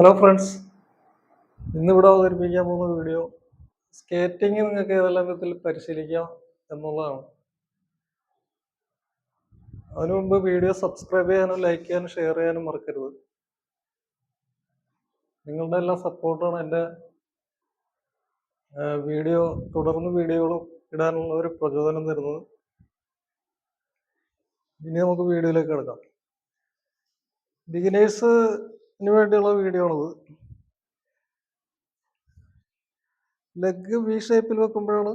Hello friends ഇന്നിവിടെ അവതരിപ്പിക്കാൻ പോകുന്ന വീഡിയോ സ്കേറ്റിംഗ് നിങ്ങൾക്ക് ഏതെല്ലാം വിധത്തിൽ പരിശീലിക്കാം എന്നുള്ളതാണ്. അതിനു മുമ്പ് വീഡിയോ സബ്സ്ക്രൈബ് ചെയ്യാനും ലൈക്ക് ചെയ്യാനും ഷെയർ ചെയ്യാനും മറക്കരുത്. നിങ്ങളുടെ എല്ലാ സപ്പോർട്ടാണ് എന്റെ വീഡിയോ തുടർന്ന് വീഡിയോകളും ഇടാനുള്ള ഒരു പ്രചോദനം തരുന്നത്. ഇനി നമുക്ക് വീഡിയോയിലേക്ക് കിടക്കാം. ബിഗിനേഴ്സിന് വേണ്ടിയുള്ള വീഡിയോ ആണത് ലെഗ് വി ഷേപ്പിൽ വെക്കുമ്പോഴാണ്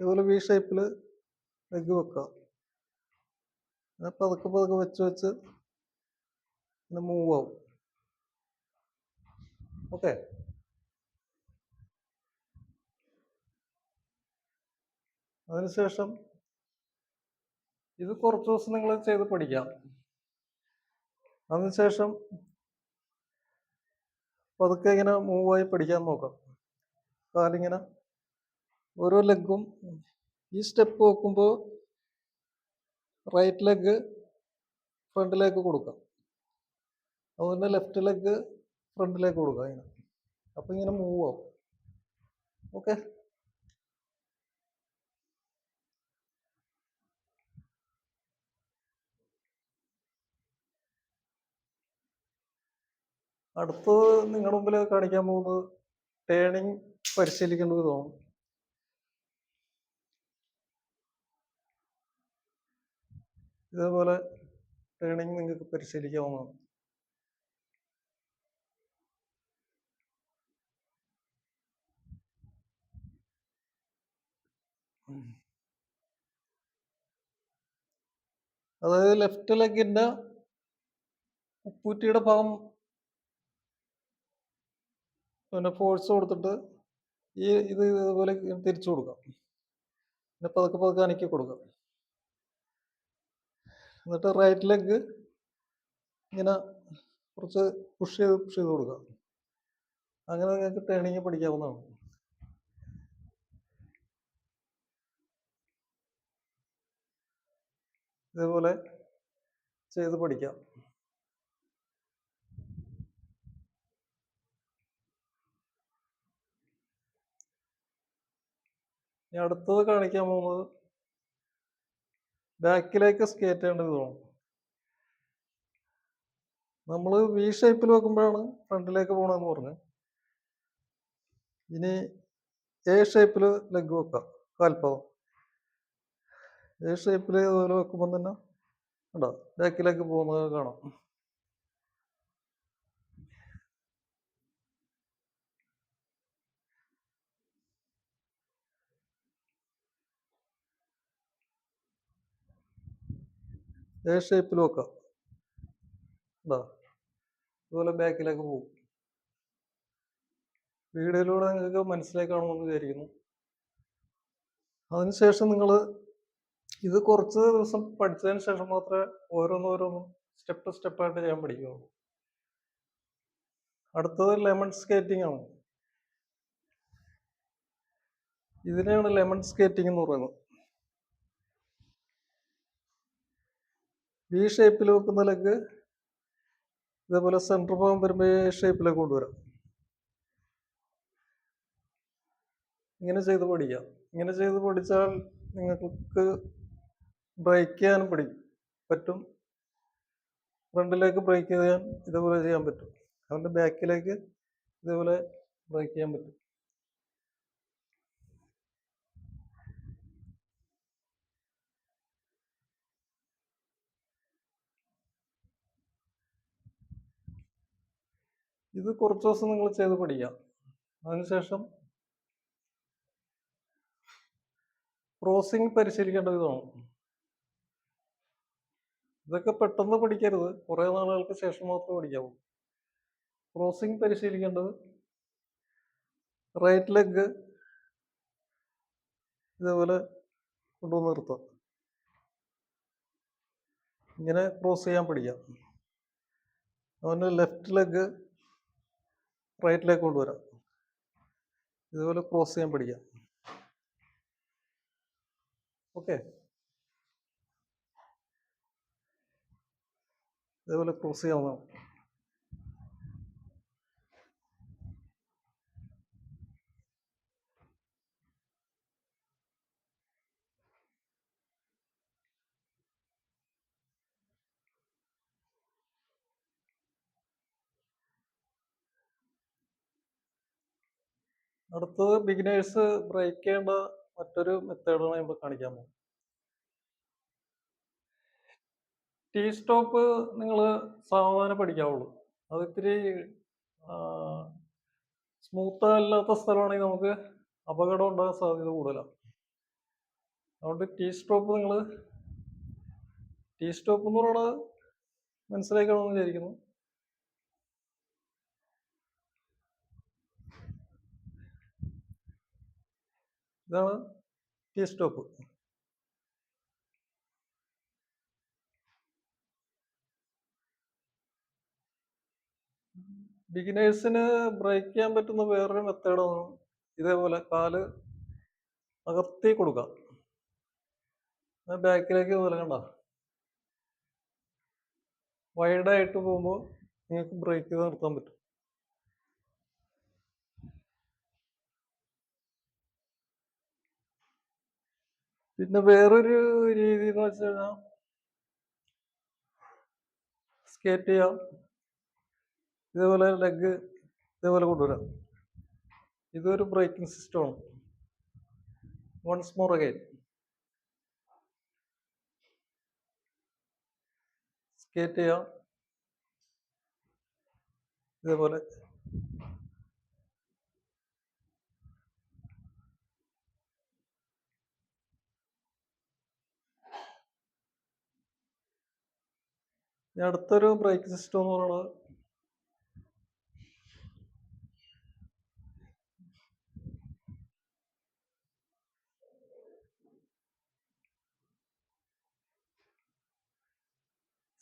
ഇതുപോലെ വി ഷേപ്പിൽ ലെഗ് വെക്കുക. അങ്ങനെ പതുക്കെ പതുക്കെ വെച്ച് വെച്ച് പിന്നെ മൂവ് ആവും. ഓക്കെ അതിനുശേഷം ഇത് കുറച്ച് ദിവസം നിങ്ങൾ ചെയ്ത് പഠിക്കാം. അതിനുശേഷം പതുക്കെ ഇങ്ങനെ മൂവായി പഠിക്കാൻ നോക്കാം. കാലിങ്ങനെ ഓരോ ലെഗും ഈ സ്റ്റെപ്പ് വെക്കുമ്പോൾ റൈറ്റ് ലെഗ് ഫ്രണ്ടിലേക്ക് കൊടുക്കാം. അതുപോലെ ലെഫ്റ്റ് ലെഗ് ഫ്രണ്ടിലേക്ക് കൊടുക്കാം ഇങ്ങനെ. അപ്പം ഇങ്ങനെ മൂവ് ആവും. ഓക്കെ അടുത്തത് നിങ്ങളുടെ മുമ്പിൽ കാണിക്കാൻ പോകുന്നത് ടേണിങ് പരിശീലിക്കേണ്ടത് തോന്നും ഇതേപോലെ ടേണിങ് നിങ്ങൾക്ക് പരിശീലിക്കാവുന്നതാണ്. അതായത് ലെഫ്റ്റ് ലെഗിന്റെ ഉപ്പൂറ്റിയുടെ ഭാഗം പിന്നെ ഫോഴ്സ് കൊടുത്തിട്ട് ഈ ഇത് ഇതുപോലെ തിരിച്ചു കൊടുക്കാം. പിന്നെ പതുക്കെ പതുക്കെ അനക്കി കൊടുക്കാം. എന്നിട്ട് റൈറ്റ് ലെഗ് ഇങ്ങനെ കുറച്ച് പുഷ് ചെയ്ത് പുഷ് ചെയ്ത് കൊടുക്കാം. അങ്ങനെ നിങ്ങൾക്ക് ട്രെയിനിങ് പഠിക്കാവുന്നതാണ്. ഇതേപോലെ ചെയ്ത് പഠിക്കാം. ഇനി അടുത്തത് കാണിക്കാൻ പോകുന്നത് ബാക്കിലേക്ക് സ്കേറ്റ് ചെയ്യേണ്ട വിധമാണ് നമ്മൾ വി ഷേപ്പിൽ വെക്കുമ്പോഴാണ് ഫ്രണ്ടിലേക്ക് പോകണമെന്ന് പറഞ്ഞു. ഇനി എ ഷേപ്പിൽ ലെഗ് വെക്കാം കാൽപാദം എ ഷേപ്പിൽ ഇതുപോലെ വെക്കുമ്പോൾ തന്നെ ഉണ്ടോ ബാക്കിലേക്ക് പോകുന്നത് കാണാം. എ ഷേപ്പിൽ വെക്കാം ഉണ്ടോ അതുപോലെ ബാക്കിലേക്ക് പോകും. വീഡിയോയിലൂടെ നിങ്ങൾക്ക് മനസ്സിലായി വിചാരിക്കുന്നു. അതിനുശേഷം നിങ്ങൾ ഇത് കുറച്ച് ദിവസം പഠിച്ചതിന് ശേഷം മാത്രമേ ഓരോന്നോരോന്നും സ്റ്റെപ്പ് സ്റ്റെപ്പായിട്ട് ചെയ്യാൻ പഠിക്കുകയുള്ളൂ. അടുത്തത് ലെമൺ സ്കേറ്റിംഗ് ആണ്. ഇതിനെയാണ് ലെമൺ സ്കേറ്റിംഗ് എന്ന് പറയുന്നത്. വി ഷേപ്പിൽ വെക്കുന്ന ലെഗ് ഇതേപോലെ സെന്റർ ഭാഗം വരുമ്പോൾ ഈ ഷേപ്പിലേക്ക് കൊണ്ടുവരാം. ഇങ്ങനെ ചെയ്ത് പഠിക്കാം. ഇങ്ങനെ ചെയ്ത് പഠിച്ചാൽ നിങ്ങൾക്ക് ബ്രേക്ക് ചെയ്യാൻ പഠി പറ്റും. ഫ്രണ്ടിലേക്ക് ബ്രേക്ക് ചെയ്യാൻ ഇതേപോലെ ചെയ്യാൻ പറ്റും. അതുകൊണ്ട് ബാക്കിലേക്ക് ഇതേപോലെ ബ്രേക്ക് ചെയ്യാൻ പറ്റും. ഇത് കുറച്ച് ദിവസം നിങ്ങൾ ചെയ്ത് പഠിക്കാം. അതിനുശേഷം ക്രോസിംഗ് പരിശീലിക്കേണ്ട വിധമാണ്. ഇതൊക്കെ പെട്ടെന്ന് പഠിക്കരുത്. കുറേ നാളുകൾക്ക് ശേഷം മാത്രമേ പഠിക്കാവൂ. ക്രോസിംഗ് പരിശീലിക്കേണ്ടത് റൈറ്റ് ലെഗ് ഇതേപോലെ കൊണ്ടുവന്ന് നിർത്താം ഇങ്ങനെ ക്രോസ് ചെയ്യാൻ പഠിക്കാം. അതുകൊണ്ട് ലെഫ്റ്റ് ലെഗ് റൈറ്റിലേക്ക് കൊണ്ടുവരാം. ഇതുപോലെ ക്രോസ് ചെയ്യാൻ പഠിക്കാം. ഓക്കെ. ഇതുപോലെ ക്രോസ് ചെയ്യാവുന്നതാണ്. അടുത്തത് ബിഗിനേഴ്സ് ബ്രേക്ക് ചെയ്യേണ്ട മറ്റൊരു മെത്തേഡാണ് നമ്മൾ കാണിക്കാൻ പോകും ടീ സ്റ്റോപ്പ് നിങ്ങൾ സാവധാനം പഠിക്കാവുള്ളൂ. അത് ഇത്തിരി സ്മൂത്ത് അല്ലാത്ത സ്ഥലമാണെങ്കിൽ നമുക്ക് അപകടം ഉണ്ടാകാൻ സാധ്യത കൂടുതലാണ് അതുകൊണ്ട് ടീ സ്റ്റോപ്പ് നിങ്ങൾ ടീ സ്റ്റോപ്പ് എന്ന് പറയുന്നത് മനസ്സിലാക്കണമെന്ന് വിചാരിക്കുന്നു. ഇതാണ് ടീ സ്റ്റോപ്പ്. ബിഗിനേഴ്സിന് ബ്രേക്ക് ചെയ്യാൻ പറ്റുന്ന വേറൊരു മെത്തേഡാണ് ഇതേപോലെ കാൽ അകത്തി കൊടുക്കുക. ബാക്കിലേക്ക് പോലെ വൈഡായിട്ട് പോകുമ്പോൾ നിങ്ങൾക്ക് ബ്രേക്ക് ചെയ്ത് നിർത്താൻ പറ്റും. പിന്നെ വേറൊരു രീതി എന്ന് വെച്ച് കഴിഞ്ഞാൽ സ്കേറ്റ് ചെയ്യാം. ഇതേപോലെ ലെഗ് ഇതേപോലെ കൊണ്ടുവരാം. ഇതൊരു ബ്രേക്കിംഗ് സിസ്റ്റമാണ് വൺസ് മോർ അഗൈൻ സ്കേറ്റ് ചെയ്യാം. ഇതേപോലെ ഇനി അടുത്തൊരു ബ്രേക്ക് സിസ്റ്റം എന്ന് പറയുന്നത്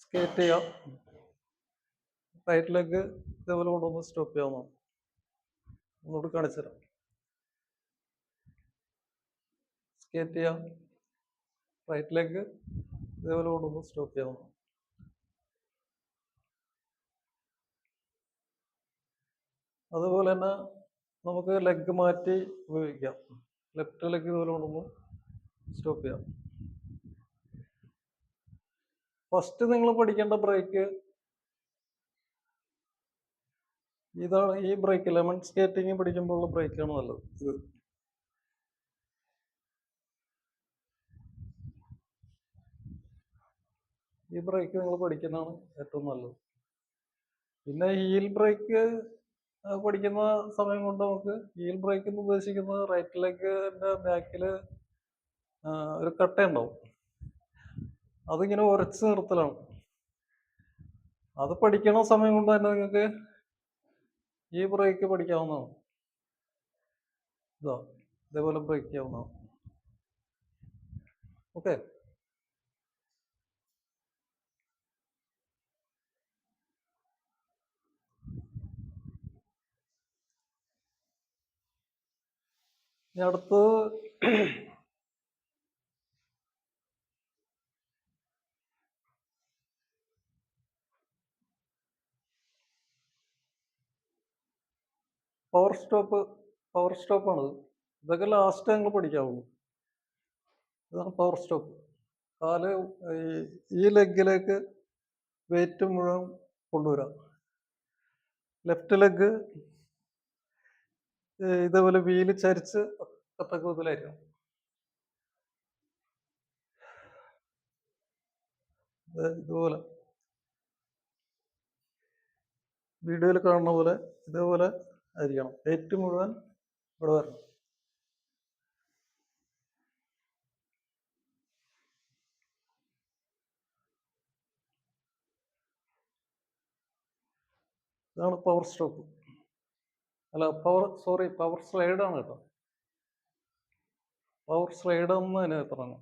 സ്കേറ്റ് ചെയ്യാം. റൈറ്റ് ലെഗ് ഇതേപോലെ കൊണ്ടുവന്ന് സ്റ്റോപ്പ് ചെയ്യാവുന്നതാണ്. ഒന്നുകൂടി കാണിച്ചു തരാം. സ്കേറ്റ് ചെയ്യാം. റൈറ്റ് ലെഗ് ഇതേപോലെ കൊണ്ടുവന്ന് സ്റ്റോപ്പ് ചെയ്യാവുന്നതാണ്. അതുപോലെ തന്നെ നമുക്ക് ലെഗ് മാറ്റി ഉപയോഗിക്കാം. ലെഫ്റ്റ് ലെഗ് ഇതുപോലെ കൊണ്ടൊന്ന് സ്റ്റോപ്പ് ചെയ്യാം. ഫസ്റ്റ് നിങ്ങൾ പഠിക്കേണ്ട ബ്രേക്ക് ഇതാണ് ഈ ബ്രേക്ക് ലെമൺ സ്കേറ്റിംഗ് പഠിക്കുമ്പോഴുള്ള ബ്രേക്കാണ് നല്ലത്. ഈ ബ്രേക്ക് നിങ്ങൾ പഠിക്കുന്നതാണ് ഏറ്റവും നല്ലത്. പിന്നെ ഹീൽ ബ്രേക്ക് പഠിക്കുന്ന സമയം കൊണ്ട് നമുക്ക് ഹീൽ ബ്രേക്ക് എന്ന് ഉദ്ദേശിക്കുന്നത് റൈറ്റ് ലെഗിന്റെ ബാക്കിൽ ഒരു കട്ട ഉണ്ടാവും. അതിങ്ങനെ ഉരച്ച് നിർത്തലാണ്. അത് പഠിക്കണ സമയം കൊണ്ട് തന്നെ നിങ്ങൾക്ക് ഈ ബ്രേക്ക് പഠിക്കാവുന്നതാണ്. ഇതാ ഇതേപോലെ ബ്രേക്ക് ചെയ്യാവുന്നതാണ്. ഓക്കെ അടുത്ത് പവർ സ്റ്റോപ്പ് പവർ സ്റ്റോപ്പാണ് ഇതൊക്കെ ലാസ്റ്റ് ഞങ്ങൾ പഠിക്കാവുള്ളൂ. ഇതാണ് പവർ സ്റ്റോപ്പ് കാൽ ഈ ലെഗിലേക്ക് വെയിറ്റ് മുഴുവൻ കൊണ്ടുവരാം. ലെഫ്റ്റ് ലെഗ് ഇതേപോലെ വീൽ ചരിച്ച് കത്തക്കത്തിലായിരിക്കണം ഇതുപോലെ. വീഡിയോയിൽ കാണുന്ന പോലെ ഇതേപോലെ ആയിരിക്കണം. ഏറ്റ് മുഴുവൻ ഇവിടെ വരണം. ഇതാണ് പവർ സ്റ്റോപ്പ് അല്ല പവർ സോറി പവർ സ്ലൈഡാണ് കേട്ടോ. പവർ സ്ലൈഡ് എന്ന് തന്നെ പറഞ്ഞു